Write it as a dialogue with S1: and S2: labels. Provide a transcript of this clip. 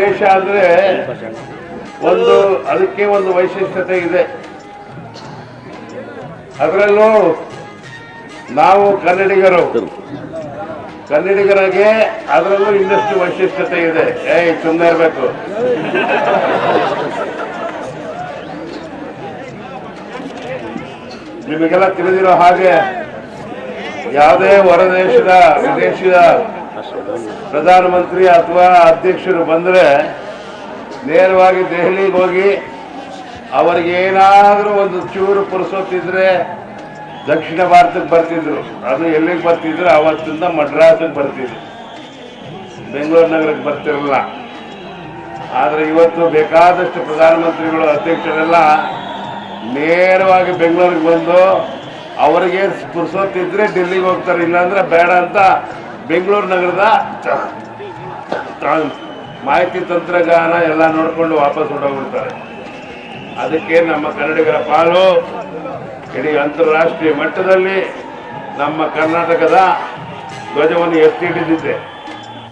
S1: ದೇಶ ಅಂದ್ರೆ ಒಂದು ಅದಕ್ಕೆ ಒಂದು ವೈಶಿಷ್ಟ್ಯತೆ ಇದೆ. ಅದರಲ್ಲೂ ನಾವು ಕನ್ನಡಿಗರು. ಕನ್ನಡಿಗರಿಗೆ ಅದರಲ್ಲೂ ಇನ್ನಷ್ಟು ವೈಶಿಷ್ಟ್ಯತೆ ಇದೆ. ಏಯ್ ಸುಮ್ಮನೆ ಇರಬೇಕು. ನಿಮಗೆಲ್ಲ ತಿಳಿದಿರೋ ಹಾಗೆ ಯಾವುದೇ ಹೊರದೇಶದ, ವಿದೇಶದ ಪ್ರಧಾನಮಂತ್ರಿ ಅಥವಾ ಅಧ್ಯಕ್ಷರು ಬಂದರೆ ನೇರವಾಗಿ ದೆಹಲಿಗೆ ಹೋಗಿ ಅವರಿಗೆ ಏನಾದರೂ ಒಂದು ಚೂರು ಪುರುಸೊತ್ತಿದ್ರೆ ದಕ್ಷಿಣ ಭಾರತಕ್ಕೆ ಬರ್ತಿದ್ರು. ಅದು ಎಲ್ಲಿಗೆ ಬರ್ತಿದ್ರು? ಅವತ್ತಿಂದ ಮಡ್ರಾಸಿಗೆ ಬರ್ತಿದ್ರು. ಬೆಂಗಳೂರು ನಗರಕ್ಕೆ ಬರ್ತಿರಲಿಲ್ಲ ಆದರೆ ಇವತ್ತು ಬೇಕಾದಷ್ಟು ಪ್ರಧಾನಮಂತ್ರಿಗಳು, ಅಧ್ಯಕ್ಷರೆಲ್ಲ ನೇರವಾಗಿ ಬೆಂಗಳೂರಿಗೆ ಬಂದು ಅವರಿಗೆ ಪುರುಸೊತ್ತಿದ್ರೆ ಡೆಲ್ಲಿಗೆ ಹೋಗ್ತಾರೆ, ಇಲ್ಲಾಂದ್ರೆ ಬೇಡ ಅಂತ ಬೆಂಗಳೂರು ನಗರದ ಮಾಹಿತಿ ತಂತ್ರಜ್ಞಾನ ಎಲ್ಲ ನೋಡಿಕೊಂಡು ವಾಪಸ್ ಹೊರಟೋಗ್ಬಿಡ್ತಾರೆ. ಅದಕ್ಕೆ ನಮ್ಮ ಕನ್ನಡಿಗರ ಪಾಲು ಇಡೀ ಅಂತಾರಾಷ್ಟ್ರೀಯ ಮಟ್ಟದಲ್ಲಿ ನಮ್ಮ ಕರ್ನಾಟಕದ ಧ್ವಜವನ್ನು ಎತ್ತಿ ಹಿಡಿದಿದೆ.